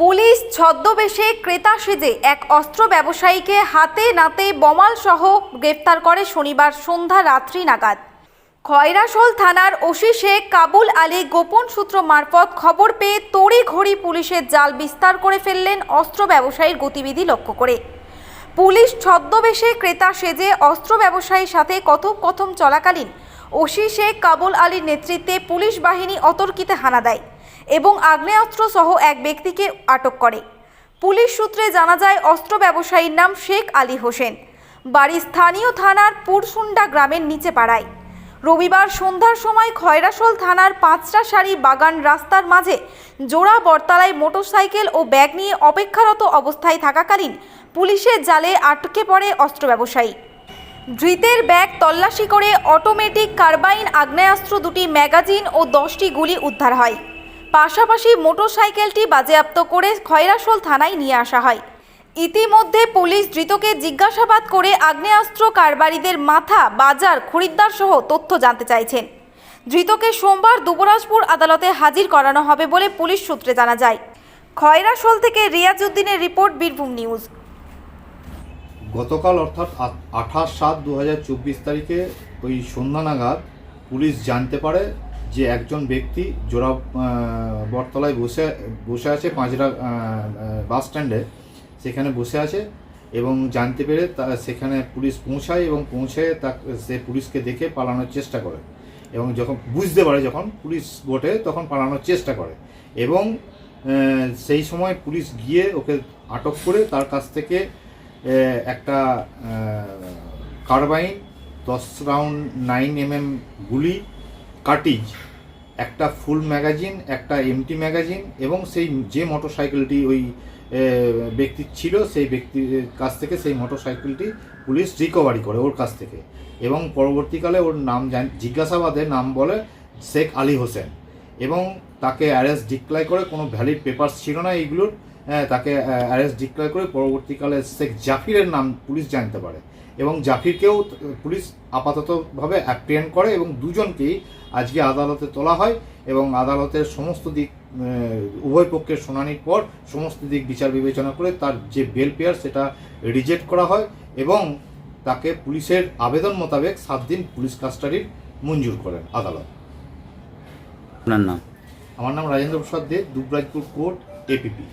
Police ছদ্মবেশে ক্রেতা সেজে এক অস্ত্র ব্যবসায়ীকে হাতে নাতে বমাল সহ গ্রেফতার করে শনিবার সন্ধ্যা রাত্রি নাগাদ। খয়রাসোল থানার ওসি শেখ কাবুল আলী গোপন সূত্র মারফত খবর পেয়ে তড়িঘড়ি পুলিশের জাল বিস্তার করে ফেললেন অস্ত্র ব্যবসায়ীর গতিবিধি লক্ষ্য করে। পুলিশ ছদ্মবেশে ক্রেতা সেজে অস্ত্র ব্যবসায়ীর সাথে কথোপকথন চলাকালীন ওসি শেখ কাবুল আলীর নেতৃত্বে পুলিশ বাহিনী অতর্কিতে হানা দেয় এবং আগ্নেয়াস্ত্র সহ এক ব্যক্তিকে আটক করে। পুলিশ সূত্রে জানা যায়, অস্ত্র ব্যবসায়ীর নাম শেখ আলী হোসেন। বাড়ি স্থানীয় থানার পুরসুন্ডা গ্রামের নিচে পাড়ায়। রবিবার সন্ধ্যার সময় খয়রাসোল থানার পাঁচটা সারি বাগান রাস্তার মাঝে জোড়া বরতলায় মোটরসাইকেল ও ব্যাগ নিয়ে অপেক্ষারত অবস্থায় থাকাকালীন পুলিশের জালে আটকে পড়ে অস্ত্র ব্যবসায়ী। ধৃতের ব্যাগ তল্লাশি করে অটোমেটিক কার্বাইন, আগ্নেয়াস্ত্র দুটি ম্যাগাজিন ও দশটি গুলি উদ্ধার হয়। পাশাপাশি মোটরসাইকেলটি বাজেয়াপ্ত করে খয়রাসোল থানায় নিয়ে আসা হয়। ইতিমধ্যে পুলিশ ধৃতকে জিজ্ঞাসাবাদ করে আগ্নেয়াস্ত্র কারবারিদের মাথা, বাজার খরিদ্দার সহ তথ্য জানতে চাইছেন। ধৃতকে সোমবার দুবরাজপুর আদালতে হাজির করানো হবে বলে পুলিশ সূত্রে জানা যায়। খয়রাসোল থেকে রিয়াজউদ্দিনের রিপোর্ট বীরভূম নিউজ। গতকাল অর্থাৎ আঠাশ সাত দু তারিখে ওই সন্ধ্যা নাগাদ পুলিশ জানতে পারে যে একজন ব্যক্তি জোড়া বটতলায় বসে বসে আছে পাঁচরা বাস স্ট্যান্ডে। সেখানে বসে আছে এবং জানতে পেরে তা, সেখানে পুলিশ পৌঁছায় এবং পৌঁছে তা সে পুলিশকে দেখে পালানোর চেষ্টা করে। এবং যখন, বুঝতে পারে যখন পুলিশ বোটে, তখন পালানোর চেষ্টা করে। এবং সেই সময় পুলিশ গিয়ে ওকে আটক করে তার কাছ থেকে একটা কার্বাইন দশ রাউন্ড নাইন এম এম গুলি কাটিজ একটা ফুল ম্যাগাজিন একটা এমটি ম্যাগাজিন এবং সেই যে মোটরসাইকেলটি ওই এ, ব্যক্তির ছিল সেই ব্যক্তির কাছ থেকে সেই মোটরসাইকেলটি পুলিশ রিকভারি করে ওর কাছ থেকে এবং পরবর্তীকালে ওর নাম জান- জিজ্ঞাসাবাদে নাম বলে শেখ আলী হোসেন এবং তাকে অ্যারেস্ট ডিক্লাই করে কোনো ভ্যালিড পেপারস ছিল না এইগুলোর। তাকে অ্যারেস্ট ডিক্লার করে পরবর্তীকালে শেখ জাফিরের নাম পুলিশ জানতে পারে। এবং জাফিরকেও পুলিশ আপাততভাবে অ্যাপ্রিয়েন্ট করে এবং দুজনকেই আজকে আদালতে তোলা হয় এবং আদালতের সমস্ত দিক উভয় পক্ষের শুনানির পর সমস্ত দিক বিচার বিবেচনা করে তার যে বেল পেয়ার সেটা রিজেক্ট করা হয় এবং তাকে পুলিশের আবেদন মোতাবেক সাত দিন পুলিশ কাস্টাডির মঞ্জুর করেন আদালত। আপনার নাম? আমার নাম রাজেন্দ্র প্রসাদ দে দুবরাজপুর কোর্ট এপিপি